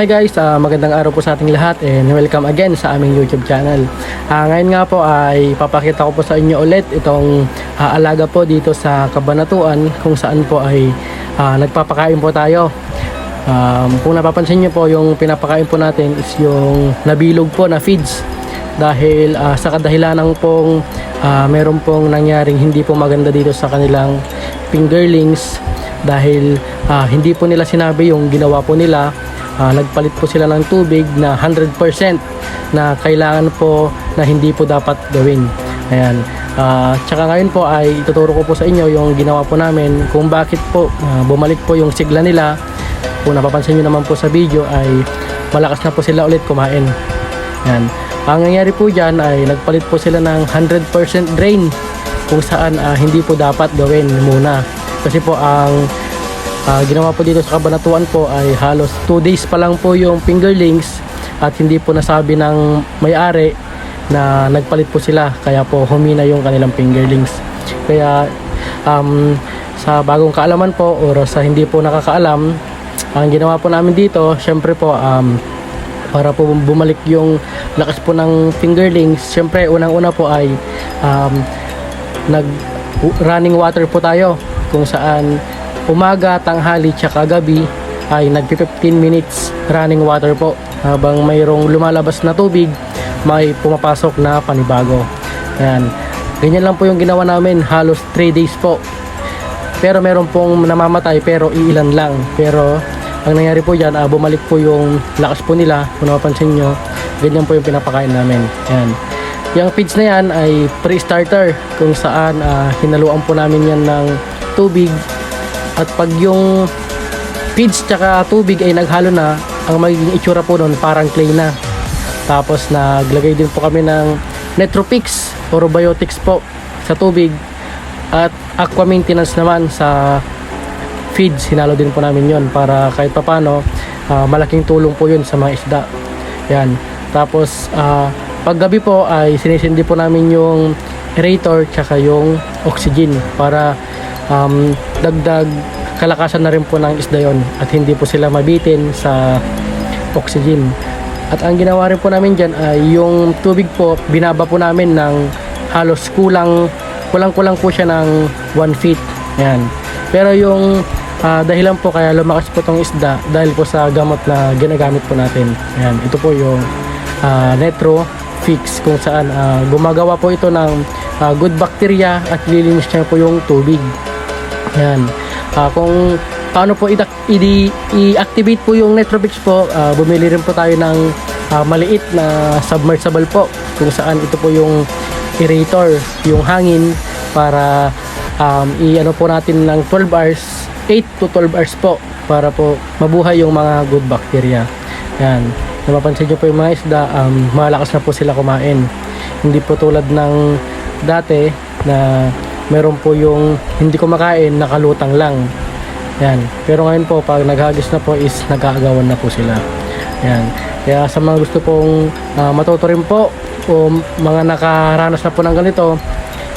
Hi guys, ah, magandang araw po sa ating lahat and welcome again sa aming YouTube channel. Ah, ngayon nga po ay papakita ko po sa inyo ulit itong ah, alaga po dito sa Kabanatuan kung saan po ay ah, nagpapakain po tayo. Um, kung napapansin nyo po yung pinapakain po natin is yung nabilog po na feeds dahil ah, sa kadahilanang pong ah, meron pong nangyaring hindi po maganda dito sa kanilang fingerlings dahil ah, hindi po nila sinabi yung ginawa po nila Ah, nagpalit po sila ng tubig na 100% na kailangan po na hindi po dapat gawin. Ayan. Ah, tsaka ngayon po ay ituturo ko po sa inyo yung ginawa po namin kung bakit po ah, bumalik po yung sigla nila. Kung napapansin nyo naman po sa video ay malakas na po sila ulit kumain. Ayan. Ang nangyari po dyan ay nagpalit po sila ng 100% drain kung saan ah, hindi po dapat gawin muna. Kasi po ang Ah, ginawa po dito sa kabanatuan po ay halos 2 days pa lang po yung fingerlings at hindi po nasabi ng may-ari na nagpalit po sila kaya po humina yung kanilang fingerlings. Kaya um, sa bagong kaalaman po or sa hindi po nakakaalam, ang ginawa po namin dito, syempre po um, para po bumalik yung lakas po ng fingerlings, syempre unang-una po ay um, nag running water po tayo kung saan umaga, tanghali, tsaka gabi ay nag 15 minutes running water po. Habang mayroong lumalabas na tubig may pumapasok na panibago. Ayan. ganyan lang po yung ginawa namin halos 3 days po. Pero meron pong namamatay pero iilan lang. Pero ang nangyari po dyan ah, bumalik po yung lakas po nila. Kung napapansin nyo ganyan po yung pinapakain namin. Ayan. yung feeds na yan ay pre-starter kung saan ah, hinaluan po namin yan ng tubig at pag yung feeds tsaka tubig ay naghalo na, ang magiging itsura po nun parang clay na. Tapos naglagay din po kami ng Netropix or biotics po sa tubig at aqua maintenance naman sa feeds. Hinalo din po namin yon para kahit papano ah, malaking tulong po yun sa mga isda. Yan. Tapos ah, paggabi po ay sinisindi po namin yung aerator tsaka yung oxygen para um, dagdag kalakasan na rin po ng isda yon at hindi po sila mabitin sa oxygen. At ang ginawa rin po namin dyan ay yung tubig po, binaba po namin ng halos kulang, kulang-kulang po siya ng 1 feet. Yan. Pero yung ah, dahilan po kaya lumakas po tong isda dahil po sa gamot na ginagamit po natin. Yan. Ito po yung ah, Netro Fix kung saan ah, gumagawa po ito ng ah, good bacteria at lilinis niya po yung tubig. Yan. Ah, kung paano po i-activate po yung Netropix po, ah, bumili rin po tayo ng ah, maliit na submersible po kung saan ito po yung aerator, yung hangin para um, i-ano po natin ng 12 hours, 8 to 12 hours po para po mabuhay yung mga good bacteria. Yan. Napapansin nyo po yung mga isda, um, malakas na po sila kumain. Hindi po tulad ng dati na meron po yung hindi kumakain, nakalutang lang. Yan. Pero ngayon po, pag naghagis na po is nag-aagawan na po sila. Yan. Kaya sa mga gusto pong ah, matuto rin po o mga nakaranas na po ng ganito,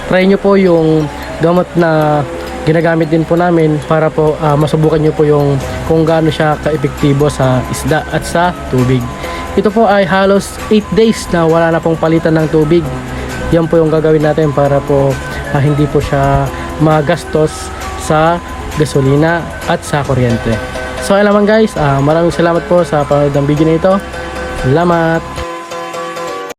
try nyo po yung gamot na ginagamit din po namin para po ah, masubukan nyo po yung kung gaano siya ka-epektibo sa isda at sa tubig. Ito po ay halos 8 days na wala na pong palitan ng tubig. Yan po yung gagawin natin para po ah, hindi po siya magastos sa gasolina at sa kuryente. So ayun guys, ah, maraming salamat po sa panonood ng video na ito. Salamat!